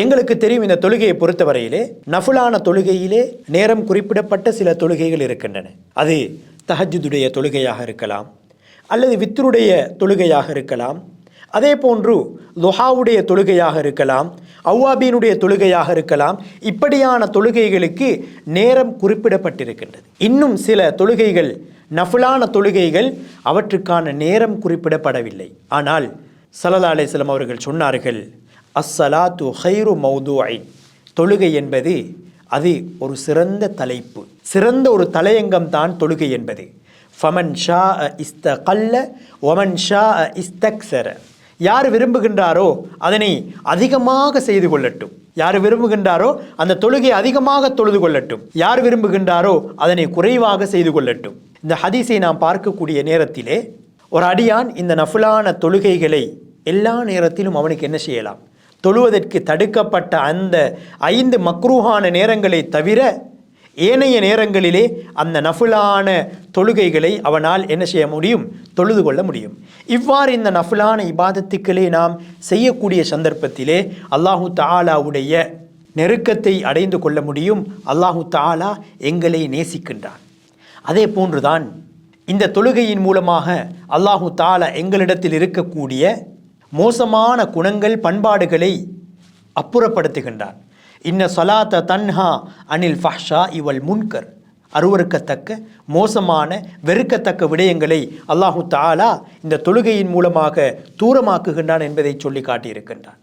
எங்களுக்கு தெரியும் இந்த தொழுகையை பொறுத்தவரையிலே நஃபுலான தொழுகையிலே நேரம் குறிப்பிடப்பட்ட சில தொழுகைகள் இருக்கின்றன. அது தஹஜுடைய தொழுகையாக இருக்கலாம் அல்லது வித்ருடைய தொழுகையாக இருக்கலாம் அதே போன்று லுஹாவுடைய தொழுகையாக இருக்கலாம் அவ்வாபீனுடைய தொழுகையாக இருக்கலாம். இப்படியான தொழுகைகளுக்கு நேரம் குறிப்பிடப்பட்டிருக்கின்றது. இன்னும் சில தொழுகைகள் நஃபுலான தொழுகைகள் அவற்றுக்கான நேரம் குறிப்பிடப்படவில்லை. ஆனால் சல்லா சிலம் அவர்கள் சொன்னார்கள் அஸ்ஸலாத்து ஹைரு மௌதுஐ. தொழுகை என்பது அது ஒரு சிறந்த தலைப்பு. சிறந்த ஒரு தலையங்கம் தான் தொழுகை என்பது. ஃபமன் ஷா இஸ்த கல்ல ஒமன் ஷா இஸ்தக்சர யார் விரும்புகின்றாரோ அதனை அதிகமாக செய்து கொள்ளட்டும். யார் விரும்புகின்றாரோ அந்த தொழுகை அதிகமாக தொழுது கொள்ளட்டும். யார் விரும்புகின்றாரோ அதனை குறைவாக செய்து கொள்ளட்டும். இந்த ஹதீஸை நாம் பார்க்கக்கூடிய நேரத்திலே ஒரு அடியான் இந்த நஃபுலான தொழுகைகளை எல்லா நேரத்திலும் அவனுக்கு என்ன செய்யலாம்? தொழுவதற்கு தடுக்கப்பட்ட அந்த ஐந்து மக்ரூஹான நேரங்களை தவிர ஏனைய நேரங்களிலே அந்த நஃபுலான தொழுகைகளை அவனால் என்ன செய்ய முடியும்? தொழுது கொள்ள முடியும். இவ்வாறு இந்த நஃபுலான இபாதத்துக்களை நாம் செய்யக்கூடிய சந்தர்ப்பத்திலே அல்லாஹு தாலாவுடைய நெருக்கத்தை அடைந்து கொள்ள முடியும். அல்லாஹு தாலா எங்களை நேசிக்கின்றான். அதே போன்றுதான் இந்த தொழுகையின் மூலமாக அல்லாஹு தாலா எங்களிடத்தில் இருக்கக்கூடிய மோசமான குணங்கள் பண்பாடுகளை அப்புறப்படுத்துகின்றார். இன்ன சலாத்த தன்ஹா அனில் ஃபஹ்ஷா இவள் முன்கர். அருவறுக்கத்தக்க மோசமான வெறுக்கத்தக்க விடயங்களை அல்லாஹு தாலா இந்த தொழுகையின் மூலமாக தூரமாக்குகின்றான் என்பதை சொல்லி காட்டியிருக்கின்றான்.